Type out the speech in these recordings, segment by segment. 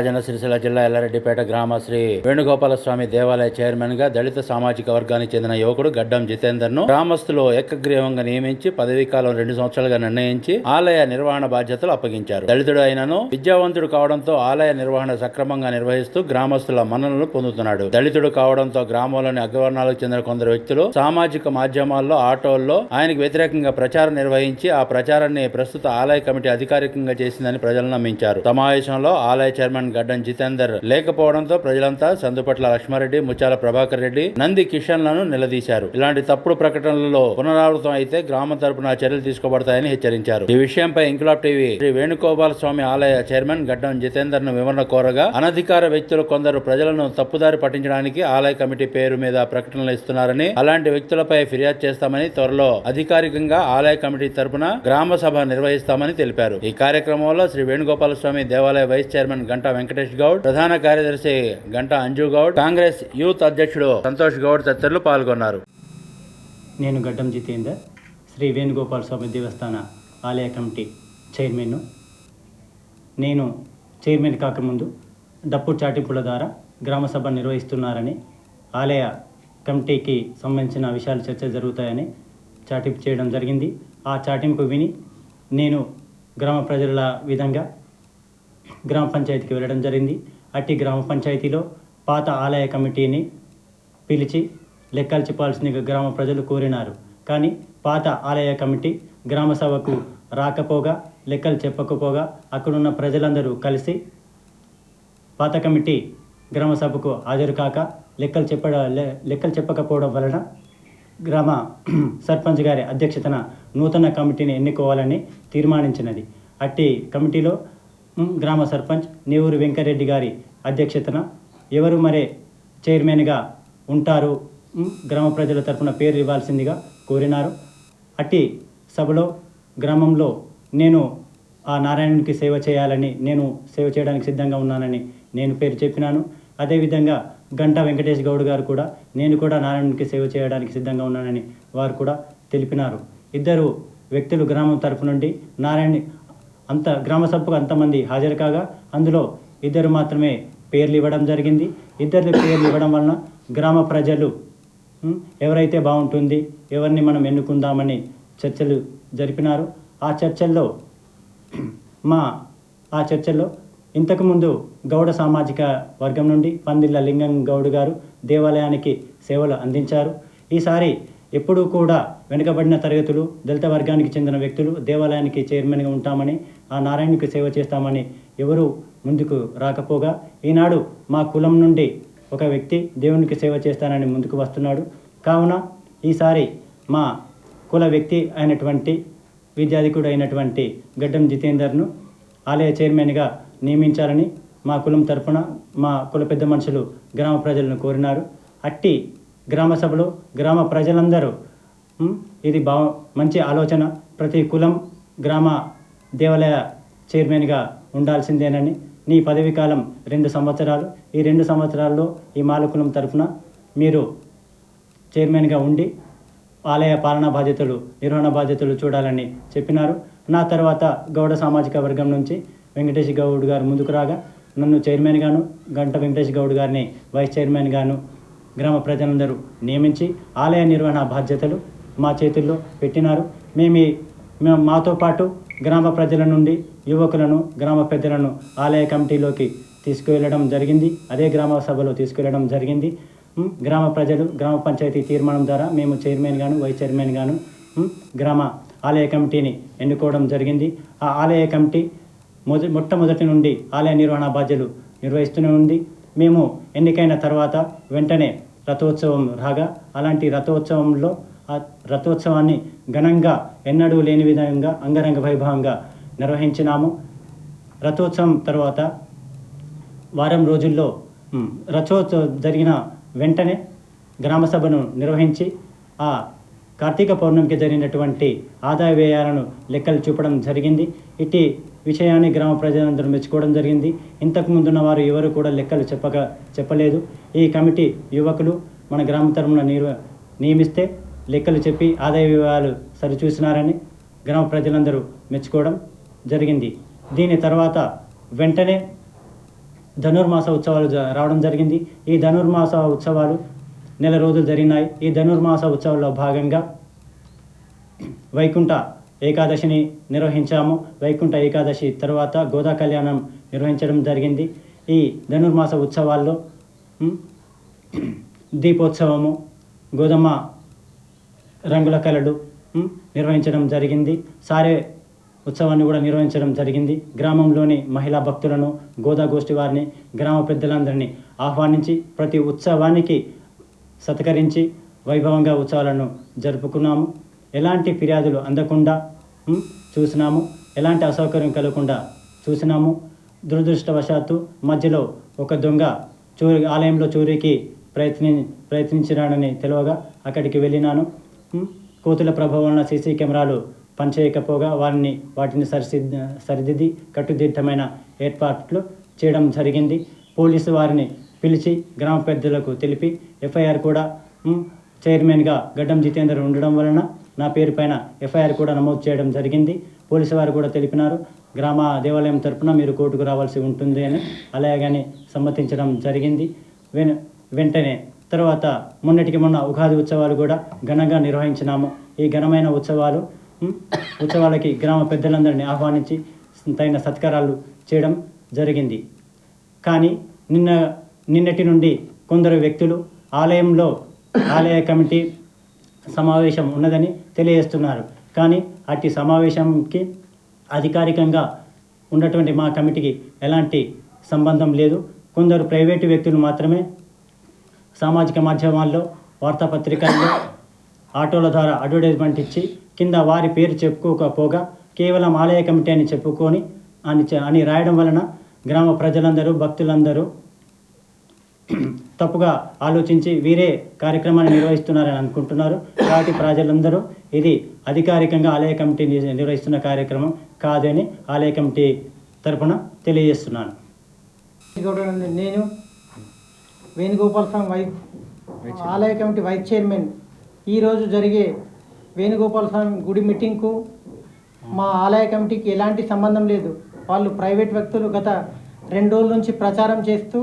రాజన్న సిరిసిల్ల జిల్లా ఎల్లారెడ్డిపేట గ్రామ శ్రీ వేణుగోపాల స్వామి దేవాలయ చైర్మన్గా దళిత సామాజిక వర్గానికి చెందిన యువకుడు గడ్డం జితేందర్ను గ్రామస్తులు ఏకగ్రీవంగా నియమించి పదవీ కాలం రెండు సంవత్సరాలుగా నిర్ణయించి ఆలయ నిర్వహణ బాధ్యతలు అప్పగించారు. దళితుడు అయినను విద్యావంతుడు కావడంతో ఆలయ నిర్వహణ సక్రమంగా నిర్వహిస్తూ గ్రామస్తుల మన్ననలు పొందుతున్నాడు. దళితుడు కావడంతో గ్రామంలోని అగ్రవర్ణాలకు చెందిన కొందరు వ్యక్తులు సామాజిక మాధ్యమాల్లో ఆటోల్లో ఆయనకు వ్యతిరేకంగా ప్రచారం నిర్వహించి ఆ ప్రచారాన్ని ప్రస్తుత ఆలయ కమిటీ అధికారికంగా చేసిందని ప్రజలు నమ్మించారు. సమావేశంలో ఆలయ చైర్మన్ గడ్డం జితేందర్. లేకపోవడంతో ప్రజలంతా సందుపట్ల లక్ష్మారెడ్డి ముత్యాల ప్రభాకర్ రెడ్డి నంది కిషన్లను నిలదీశారు. ఇలాంటి తప్పుడు ప్రకటనలలో పునరావృతం అయితే గ్రామం తరపున చర్యలు తీసుకోబడతాయని హెచ్చరించారు. ఈ విషయంపై ఇంకులాబ్ టీవీ శ్రీ వేణుగోపాల స్వామి ఆలయ చైర్మన్ గడ్డం జితేందర్ను వివరణ కోరగా అనధికార వ్యక్తులు కొందరు ప్రజలను తప్పుదారి పట్టించడానికి ఆలయ కమిటీ పేరు మీద ప్రకటనలు ఇస్తున్నారని అలాంటి వ్యక్తులపై ఫిర్యాదు చేస్తామని త్వరలో అధికారికంగా ఆలయ కమిటీ తరపున గ్రామ సభ నిర్వహిస్తామని తెలిపారు. ఈ కార్యక్రమంలో శ్రీ వేణుగోపాల స్వామి దేవాలయ వైస్ చైర్మన్ గంటా వెంకటేష్ గౌడ్ ప్రధాన కార్యదర్శి గంటా అంజు గౌడ్ కాంగ్రెస్ యూత్ అధ్యక్షుడు సంతోష్ గౌడ్ తదితరులు పాల్గొన్నారు. నేను గడ్డం జితేందర్ శ్రీ వేణుగోపాల స్వామి దేవస్థాన ఆలయ కమిటీ చైర్మన్ను. నేను చైర్మన్ కాకముందు డప్పు చాటింపుల ద్వారా గ్రామ సభ నిర్వహిస్తున్నారని ఆలయ కమిటీకి సంబంధించిన విషయాలు చర్చ జరుగుతాయని చాటింపు చేయడం జరిగింది. ఆ చాటింపు విని నేను గ్రామ ప్రజల విధంగా గ్రామ పంచాయతీకి వెళ్ళడం జరిగింది. అట్టి గ్రామ పంచాయతీలో పాత ఆలయ కమిటీని పిలిచి లెక్కలు చెప్పాల్సిందిగా గ్రామ ప్రజలు కోరినారు. కానీ పాత ఆలయ కమిటీ గ్రామ సభకు రాకపోగా లెక్కలు చెప్పకపోగా అక్కడున్న ప్రజలందరూ కలిసి పాత కమిటీ గ్రామ సభకు హాజరు కాక లెక్కలు చెప్పడ లెక్కలు చెప్పకపోవడం వలన గ్రామ సర్పంచ్ గారి అధ్యక్షతన నూతన కమిటీని ఎన్నుకోవాలని తీర్మానించినది. అట్టి కమిటీలో గ్రామ సర్పంచ్ నేవూరు వెంకరెడ్డి గారి అధ్యక్షతన ఎవరు మరే చైర్మన్గా ఉంటారు గ్రామ ప్రజల తరపున పేరు ఇవ్వాల్సిందిగా కోరినారు. అట్టి సభలో గ్రామంలో నేను ఆ నారాయణునికి సేవ చేయాలని నేను సేవ చేయడానికి సిద్ధంగా ఉన్నానని నేను పేరు చెప్పినాను. అదేవిధంగా గంటా వెంకటేష్ గౌడ్ గారు కూడా నేను కూడా నారాయణునికి సేవ చేయడానికి సిద్ధంగా ఉన్నానని వారు కూడా తెలిపినారు. ఇద్దరు వ్యక్తులు గ్రామం తరపు నుండి నారాయణ అంత గ్రామ సభకు అంతమంది హాజరు కాగా అందులో ఇద్దరు మాత్రమే పేర్లు ఇవ్వడం జరిగింది. ఇద్దరు పేర్లు ఇవ్వడం వలన గ్రామ ప్రజలు ఎవరైతే బాగుంటుంది ఎవరిని మనం ఎన్నుకుందామని చర్చలు జరిపినారు. ఆ చర్చల్లో మా ఆ చర్చల్లో ఇంతకుముందు గౌడ సామాజిక వర్గం నుండి పందిళ్ళ లింగం గౌడ్ గారు దేవాలయానికి సేవలు అందించారు. ఈసారి ఎప్పుడూ కూడా వెనుకబడిన తరగతులు దళిత వర్గానికి చెందిన వ్యక్తులు దేవాలయానికి చైర్మన్గా ఉంటామని ఆ నారాయణునికి సేవ చేస్తామని ఎవరు ముందుకు రాకపోగా ఈనాడు మా కులం నుండి ఒక వ్యక్తి దేవునికి సేవ చేస్తానని ముందుకు వస్తున్నాడు. కావున ఈసారి మా కుల వ్యక్తి అయినటువంటి విద్యాధికుడు అయినటువంటి గడ్డం జితేందర్ను ఆలయ చైర్మన్గా నియమించాలని మా కులం తరఫున మా కుల పెద్ద మనుషులు గ్రామ ప్రజలను కోరినారు. అట్టి గ్రామ సభలో గ్రామ ప్రజలందరూ ఇది బా మంచి ఆలోచన. ప్రతి కులం గ్రామ దేవాలయ చైర్మన్గా ఉండాల్సిందేనని నీ పదవి కాలం రెండు సంవత్సరాలు. ఈ రెండు సంవత్సరాల్లో ఈ మాలకులం తరపున మీరు చైర్మన్గా ఉండి ఆలయ పాలనా బాధ్యతలు నిర్వహణ బాధ్యతలు చూడాలని చెప్పినారు. నా తర్వాత గౌడ సామాజిక వర్గం నుంచి వెంకటేష్ గౌడ్ గారు ముందుకు రాగా నన్ను చైర్మన్గాను గంట వెంకటేష్ గౌడ్ గారిని వైస్ చైర్మన్గాను గ్రామ ప్రజలందరూ నియమించి ఆలయ నిర్వహణ బాధ్యతలు మా చేతుల్లో పెట్టినారు. మేము మేము మాతో పాటు గ్రామ ప్రజల నుండి యువకులను గ్రామ పెద్దలను ఆలయ కమిటీలోకి తీసుకువెళ్ళడం జరిగింది. అదే గ్రామ సభలో తీసుకెళ్ళడం జరిగింది. గ్రామ ప్రజలు గ్రామ పంచాయతీ తీర్మానం ద్వారా మేము చైర్మన్ గాను వైస్ చైర్మన్ గాను గ్రామ ఆలయ కమిటీని ఎన్నుకోవడం జరిగింది. ఆ ఆలయ కమిటీ మొద మొట్టమొదటి నుండి ఆలయ నిర్వహణ బాధ్యతలు నిర్వహిస్తూనే ఉంది. మేము ఎన్నికైన తర్వాత వెంటనే రథోత్సవం రాగా అలాంటి రథోత్సవంలో ఆ రథోత్సవాన్ని ఘనంగా ఎన్నడూ లేని విధంగా అంగరంగ వైభవంగా నిర్వహించినాము. రథోత్సవం తర్వాత వారం రోజుల్లో రథోత్సవం జరిగిన వెంటనే గ్రామ సభను నిర్వహించి ఆ కార్తీక పౌర్ణమికి జరిగినటువంటి ఆదాయ వ్యయాలను లెక్కలు చూపడం జరిగింది. ఇట్టి విషయాన్ని గ్రామ ప్రజలందరూ మెచ్చుకోవడం జరిగింది. ఇంతకు ముందున్న వారు ఎవరు కూడా లెక్కలు చెప్పక చెప్పలేదు. ఈ కమిటీ యువకులు మన గ్రామ తరమున నిర్వ నియమిస్తే లెక్కలు చెప్పి ఆదాయ వ్యయాలు సరిచూసినారని గ్రామ ప్రజలందరూ మెచ్చుకోవడం జరిగింది. దీని తర్వాత వెంటనే ధనుర్మాస ఉత్సవాలు జ- రావడం జరిగింది. ఈ ధనుర్మాస ఉత్సవాలు నెల రోజులు జరిగినాయి. ఈ ధనుర్మాస ఉత్సవాల్లో భాగంగా వైకుంఠ ఏకాదశిని నిర్వహించాము. వైకుంఠ ఏకాదశి తర్వాత గోదా కళ్యాణం నిర్వహించడం జరిగింది. ఈ ధనుర్మాస ఉత్సవాల్లో దీపోత్సవము గోధుమ రంగుల కళలు నిర్వహించడం జరిగింది. సారే ఉత్సవాన్ని కూడా నిర్వహించడం జరిగింది. గ్రామంలోని మహిళా భక్తులను గోదాగోష్ఠి వారిని గ్రామ పెద్దలందరినీ ఆహ్వానించి ప్రతి ఉత్సవానికి సత్కరించి వైభవంగా ఉత్సవాలను జరుపుకున్నాము. ఎలాంటి ఫిర్యాదులు అందకుండా చూసినాము. ఎలాంటి అసౌకర్యం కలగకుండా చూసినాము. దురదృష్టవశాత్తు మధ్యలో ఒక దొంగ చోరీ ఆలయంలో చోరీకి ప్రయత్ని ప్రయత్నించినాడని తెలియగా అక్కడికి వెళ్ళినాను. కోతుల ప్రభావం వలన సీసీ కెమెరాలు పనిచేయకపోగా వారిని వాటిని సరిసిద్ది సరిదిద్ది కట్టుదిట్టమైన ఏర్పాట్లు చేయడం జరిగింది. పోలీసు వారిని పిలిచి గ్రామ పెద్దలకు తెలిపి ఎఫ్ఐఆర్ కూడా చైర్మన్గా గడ్డం జితేందర్ ఉండడం వలన నా పేరు పైన ఎఫ్ఐఆర్ కూడా నమోదు చేయడం జరిగింది. పోలీసు వారు కూడా తెలిపినారు గ్రామ దేవాలయం తరపున మీరు కోర్టుకు రావాల్సి ఉంటుంది అని అలాగని సమ్మతించడం జరిగింది. వెంటనే తర్వాత మొన్నటికి మొన్న ఉగాది ఉత్సవాలు కూడా ఘనంగా నిర్వహించినాము. ఈ ఘనమైన ఉత్సవాలు ఉత్సవాలకి గ్రామ పెద్దలందరినీ ఆహ్వానించి తగిన సత్కారాలు చేయడం జరిగింది. కానీ నిన్న నిన్నటి నుండి కొందరు వ్యక్తులు ఆలయంలో ఆలయ కమిటీ సమావేశం ఉన్నదని తెలియజేస్తున్నారు. కానీ అట్టి సమావేశంకి అధికారికంగా ఉన్నటువంటి మా కమిటీకి ఎలాంటి సంబంధం లేదు. కొందరు ప్రైవేటు వ్యక్తులు మాత్రమే సామాజిక మాధ్యమాల్లో వార్తాపత్రికల్లో ఆటోల ద్వారా అడ్వర్టైజ్మెంట్ ఇచ్చి కింద వారి పేరు చెప్పుకోకపోగా కేవలం ఆలయ కమిటీ అని చెప్పుకొని అని అని రాయడం వలన గ్రామ ప్రజలందరూ భక్తులందరూ తప్పుగా ఆలోచించి వీరే కార్యక్రమాన్ని నిర్వహిస్తున్నారని అనుకుంటున్నారు. కాబట్టి ప్రజలందరూ ఇది అధికారికంగా ఆలయ కమిటీ ని- నిర్వహిస్తున్న కార్యక్రమం కాదని ఆలయ కమిటీ తరపున తెలియజేస్తున్నాను. నేను వేణుగోపాల స్వామి వైస్ ఆలయ కమిటీ వైస్ చైర్మన్. ఈరోజు జరిగే వేణుగోపాల స్వామి గుడి మీటింగ్కు మా ఆలయ కమిటీకి ఎలాంటి సంబంధం లేదు. వాళ్ళు ప్రైవేట్ వ్యక్తులు గత రెండు రోజుల నుంచి ప్రచారం చేస్తూ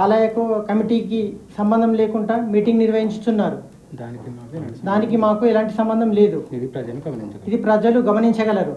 ఆలయకు కమిటీకి సంబంధం లేకుండా మీటింగ్ నిర్వహించుతున్నారు. దానికి మాకు ఎలాంటి దానికి మాకు ఎలాంటి సంబంధం లేదు. ఇది ప్రజలు గమనించగలరు. ఇది ప్రజలు గమనించగలరు.